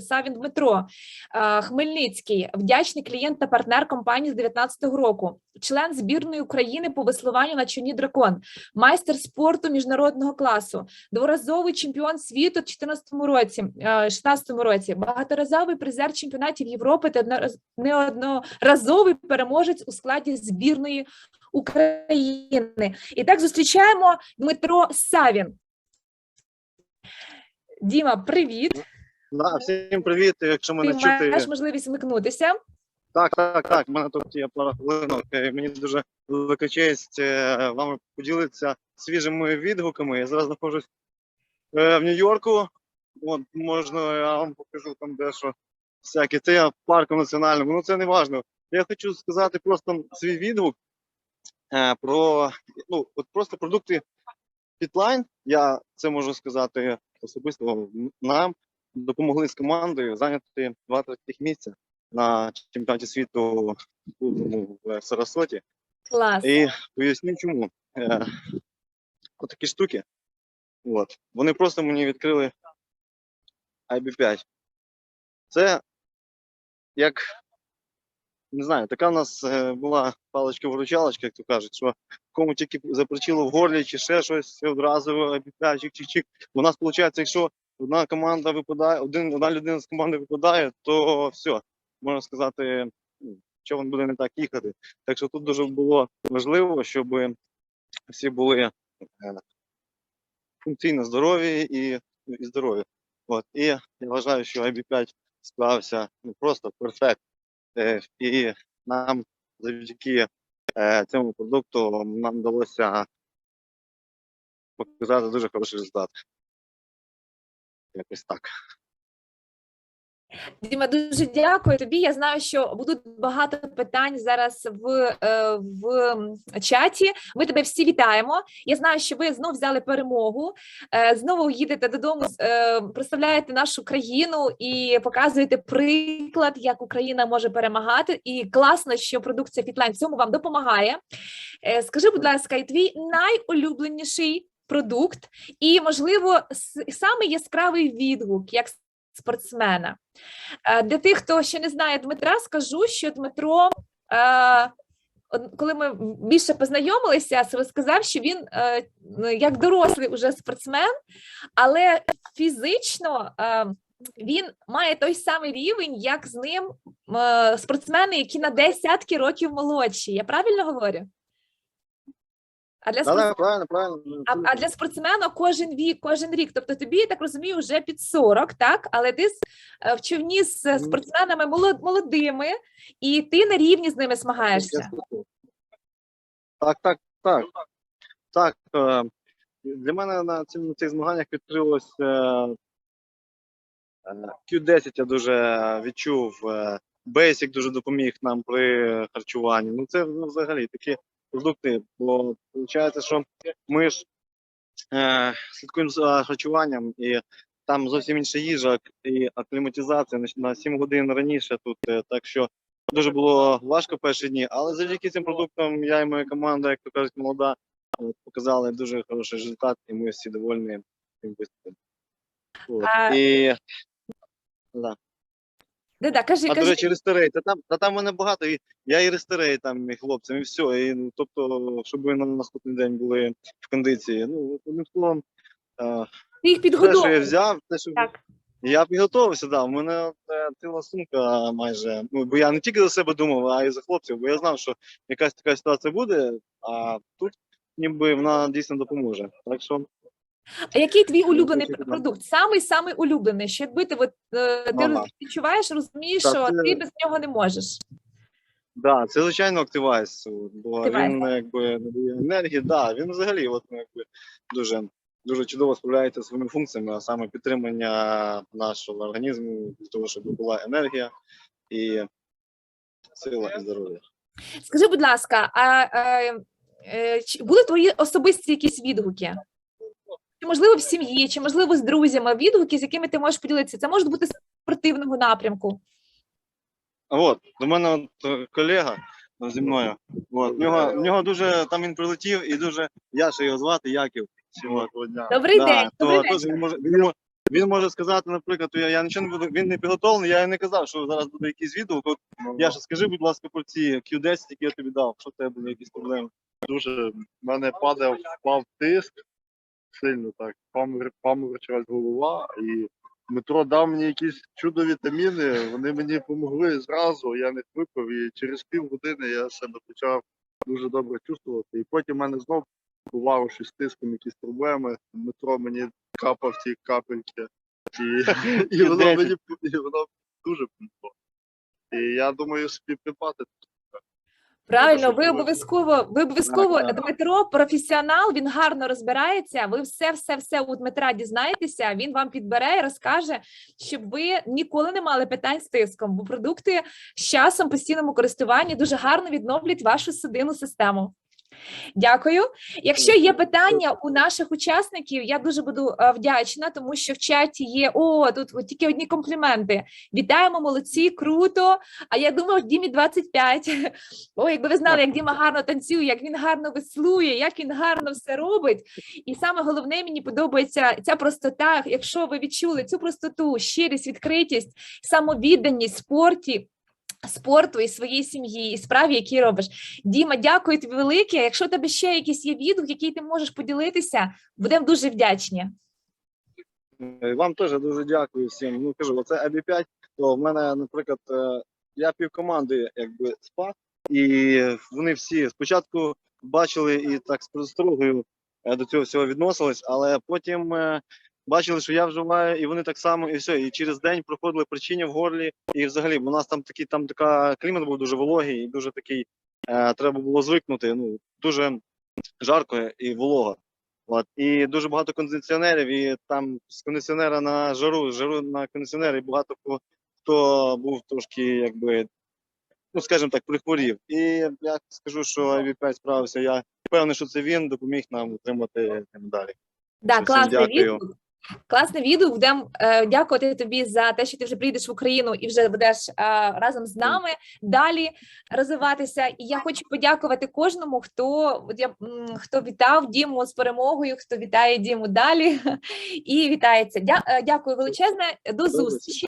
Савін Дмитро, е, Хмельницький, вдячний клієнт та партнер компанії з 19-го року, член збірної України по веслуванню на човні дракон, майстер спорту міжнародного класу, дворазовий чемпіон світу в 14-му році, е, 16-му році, багаторазовий призер чемпіонатів Європи та неодноразовий переможець у складі збірної України. І так зустрічаємо Дмитро Савін. Діма, привіт! Да, всім привіт, якщо Ти мене чути. маєш можливість вмикнутися. Так, так, так. У мене тут є пара хвилинок. Е, Мені дуже велика честь е, вами поділитися свіжими відгуками. Я зараз знаходжусь е, в Нью-Йорку. От можна, я вам покажу там дещо всяке. Це я в парку національному. Ну це не важливо. Я хочу сказати просто свій відгук про ну, от просто продукти Fitline. Я це можу сказати особисто нам допомогли з командою зайняти два третіх місця на чемпіонаті світу в Сарасоті. Клас. І поясню чому. Е, отакі штуки. От. Вони просто мені відкрили IB5. Це як не знаю, така в нас е, була паличка-виручалочка, як то кажуть, що кому тільки запричило в горлі чи ще щось, одразу IB5, чик-чик-чик. У нас виходить, якщо одна команда випадає, один, одна людина з команди випадає, то все, можна сказати, ну, човен буде не так їхати. Так що тут дуже було важливо, щоб всі були е, функційно здорові і, і здорові. От. І я вважаю, що IB5 справився ну, просто перфект. Е, і нам завдяки е, цьому продукту нам вдалося показати дуже хороший результат. Якось так. Діма, дуже дякую тобі. Я знаю, що будуть багато питань зараз в, е, в чаті. Ми тебе всі вітаємо. Я знаю, що ви знов взяли перемогу, е, знову їдете додому, е, представляєте нашу країну і показуєте приклад, як Україна може перемагати. І класно, що продукція Fitline в цьому вам допомагає. Скажи, будь ласка, і твій найулюбленіший продукт, і, можливо, с- самий яскравий відгук як спортсмена. Е, Для тих, хто ще не знає Дмитра, скажу, що Дмитро, е, коли ми більше познайомилися, розказав, що він е, ну, як дорослий уже спортсмен, але фізично він має той самий рівень, як з ним спортсмени, які на десятки років молодші. Я правильно говорю? А для спортсмена да, правильно, правильно. а, а для спортсмена кожен вік, кожен рік. Тобто тобі, я так розумію, вже під 40, так? Але ти е, в човні з е, спортсменами молодими, і ти на рівні з ними змагаєшся. Так, так, так. Так. е, Для мене на цих змаганнях відкрилось е, Q10 я дуже відчув. Basic дуже допоміг нам при харчуванні. Ну це ну, взагалі такі продукти. Бо виходить, що ми ж е, слідкуємо за харчуванням і там зовсім інша їжа і акліматизація на- на 7 годин раніше тут. е, Так що дуже було важко перші дні, але завдяки цим продуктам я і моя команда, як то кажуть, молода, показали дуже хороший результат, і ми всі довольні цим виступом. І да. Да, да, кажи, А до речі, ресторей, та там, та там мене багато. І я і ресторей там і хлопцям, і все. І, ну, тобто, щоб ви на наступний день були в кондиції. Ну, одним словом, е, Ти їх те, що я підгодовуєш. взяв, те, що Так. я підготувався, да. У мене е, ціла сумка майже. Ну, бо я не тільки за себе думав, а й за хлопців, бо я знав, що якась така ситуація буде, а тут ніби вона дійсно допоможе. Так що А який твій улюблений продукт? Самий самий улюблений. Що якби ти от, е, ти Ага. відчуваєш, розумієш, Та що це- ти без нього не можеш. да, це звичайно активайс, бо Activize. він якби надає енергії. Да, він взагалі от, ну, якби, дуже. Дуже чудово справляється зі своїми функціями, а саме підтримання нашого організму для того, щоб була енергія і сила і здоров'я. Скажи, будь ласка, а е, е, чи були твої особисті якісь відгуки? Чи можливо в сім'ї, чи можливо з друзями відгуки, з якими ти можеш поділитися? Це може бути з спортивного напрямку. От, до мене от е, колега е, зі мною. От, в нього, в нього дуже там він прилетів і дуже Яша його звати Яків. Сьогодні дня. Добрий день, То, добрий теж він може, він, Він може сказати, наприклад, я, я нічого не буду, він не підготовлений, я і не казав, що зараз буде якийсь відгук. От, я ж скажи, будь ласка, про ці Q10, які я тобі дав, що в тебе були якісь проблеми. дуже в мене падав, впав тиск сильно так, памор- паморочилась голова, і Дмитро дав мені якісь чудо вітаміни, вони мені допомогли зразу, я них випив, і через півгодини я себе почав дуже добре чувствувати. І потім в мене знов бувало щось з тиском, якісь проблеми. Дмитро мені капав ці капельки, і, і, воно мені і воно дуже помогло. І я думаю, собі придбати Правильно, ви обов'язково, ви обов'язково. Дмитро, професіонал, він гарно розбирається. Ви все, все, все у Дмитра дізнаєтеся. Він вам підбере і розкаже, щоб ви ніколи не мали питань з тиском, бо продукти з часом постійному користуванні дуже гарно відновлять вашу судинну систему. Дякую. Якщо є питання у наших учасників, я дуже буду е, вдячна, тому що в чаті є о, тут тільки одні компліменти. Вітаємо, молодці, круто. А я думав, Дімі 25. Ой, якби ви знали, як Діма гарно танцює, як він гарно веслує, як він гарно все робить. І саме головне, мені подобається ця простота. Якщо ви відчули цю простоту, щирість, відкритість, самовідданість спорті. Спорту і своїй сім'ї, і справі, які робиш. Діма, дякую тобі велике. Якщо у тебе ще якийсь є відгук, який ти можеш поділитися, будемо дуже вдячні. Е, Вам теж дуже дякую всім. Ну кажу, оце абі 5 то в мене, наприклад, е, я півкоманди якби спа, і вони всі спочатку бачили і так з прострогою е, до цього всього відносились, але потім бачили, що я вживаю, і вони так само, і все. І через день проходили причини в горлі. І взагалі, у нас там такий там така клімат був дуже вологий і дуже такий. Е, треба було звикнути. Ну дуже жарко і волого. От і дуже багато кондиціонерів, і там з кондиціонера на жару, з жару на кондиціонер, і багато хто, хто був трошки, якби, ну скажімо так, прихворів. І я скажу, що IB5 справився. Я впевнений, що це він допоміг нам отримати медалі. Да, класний відгук. Класний відео. Будемо е, дякувати тобі за те, що ти вже прийдеш в Україну і вже будеш е, разом з нами далі розвиватися. І я хочу подякувати кожному, хто я, хто вітав Діму з перемогою, хто вітає Діму далі і вітається. Дя, е, дякую величезне. До зустрічі.